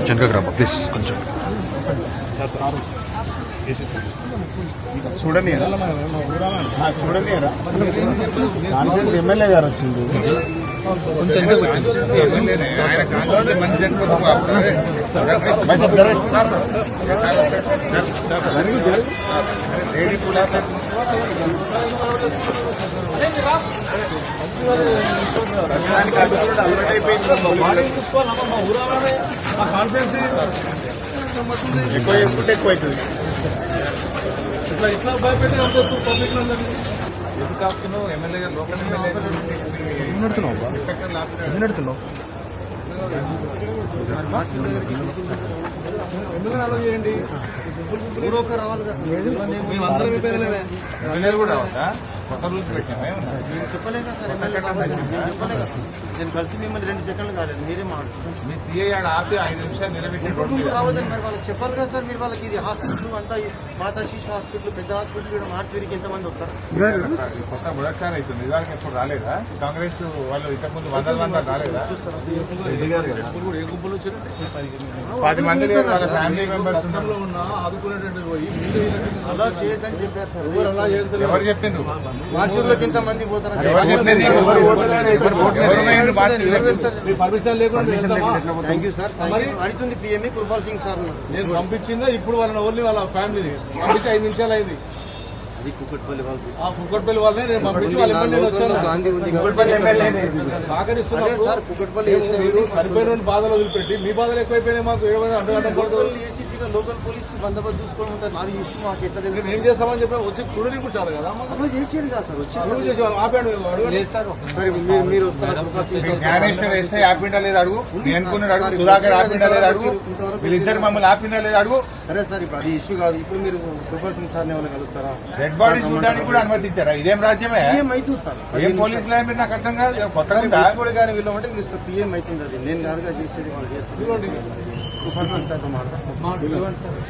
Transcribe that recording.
వెనకకు రామ్మా ప్లీజ్ కొంచెం. చూడండి చూడండి ఎమ్మెల్యే గారు వచ్చింది. ఎక్కువ ఎక్కువ ఎక్కువ ఇట్లా ఇట్లా భయపెట్టి పబ్లిక్ అందరినీ ఎందుకు ఆపుతున్నావు? ఎమ్మెల్యే గారు లోకల్ ఎమ్మెల్యే ఇన్స్పెక్టర్లు ఆపుతున్నాడు నడుతున్నావు ఎమ్మెల్యేలు కూడా రావద్దా? కొత్త రూల్స్ పెట్టామే చెప్పలేదా సార్? నేను కలిసి మిమ్మల్ని రెండు సెకండ్లు కాలేదు మీరే మాట్లాడుతున్నారు మీ సీఐ ఆడ ఆపి ఐదు నిమిషాలు నిలబెట్టి. రావద్దని మరి వాళ్ళకి చెప్పాలి కదా సార్ మీరు వాళ్ళకి ఇది హాస్పిటల్ అంతా మాతా శిశు హాస్పిటల్ పెద్ద హాస్పిటల్ ఇక్కడ మార్చిరికి ఎంతమంది వస్తారు? కొత్త మొదటిసారి అవుతుంది. ఇవాళ ఎప్పుడు రాలేదా? కాంగ్రెస్ వాళ్ళు ఇంతకు ముందు వందల వందలు రాలేదా? పది మంది ఫ్యామిలీ మెంబర్స్ అలా చేయొద్దని చెప్పారు సార్. ఎవరు చెప్పిండ్రు? మార్చిలోకి ఎంత మంది పోతారు ఎవరు చెప్పింది పర్మిషన్ లేకుండా సింగ్ సార్. నేను పంపించిందా? ఇప్పుడు వాళ్ళని ఓన్లీ వాళ్ళ ఫ్యామిలీని పంపించి ఐదు నిమిషాలు అయింది. అది కుక్కట్పల్లి వాళ్ళు ఆ కుక్కట్పల్లి వాళ్ళని నేను పంపించి వాళ్ళ నేను వచ్చాను. గాంధీ ఉంది సార్ కుక్కట్పల్లి మీరు చనిపోయిన బాధలు వదిలిపెట్టి మీ బాధలు ఎక్కువైపోయినాయి మాకు ఏమైనా అడ్డు అడ్డం ఏసీపీగా లోకల్ పోలీస్కి బందోబస్తు చూసుకోవడం ఉంటుంది నాది ఇష్యూ మాకు ఎట్లా తెలుసు నేను ఏం చేస్తామని చెప్పి వచ్చి చూడని కూడా చాలు కదా మాకు అమలు చేసేది కాదు సార్ వచ్చి అమలు చేసి వాళ్ళు ఆపాడు సరే మీరు మీరు వస్తారా? ఎస్ఐ ఆపిండా లేదు అడుగు? నేను అనుకున్నాడు అడుగు? సుధాకర్ ఆపిండా లేదు అడుగు? వీళ్ళిద్దరు మమ్మల్ని ఆపిందా లేదు అడుగు? సరే సార్ ఇప్పుడు అది ఇష్యూ కాదు. ఇప్పుడు మీరు కృపాల్ సింగ్ సార్ ఎవరు కలుస్తారా? డెడ్ బాడీ చూడడానికి కూడా అనుమతించారా? ఇదేం రాజ్యమే? అవుతుంది సార్. ఏం పోలీసులు మీరు నాకు అర్థం కాదు. కొత్తగా? కూడా కానీ వీళ్ళు అంటే మీరు పిఎం అవుతుంది అది. నేను కాదుగా చేసేది వాళ్ళు చేస్తారు. కృపాల్ సింగ్ సార్తో మాట్లాడతారు particular.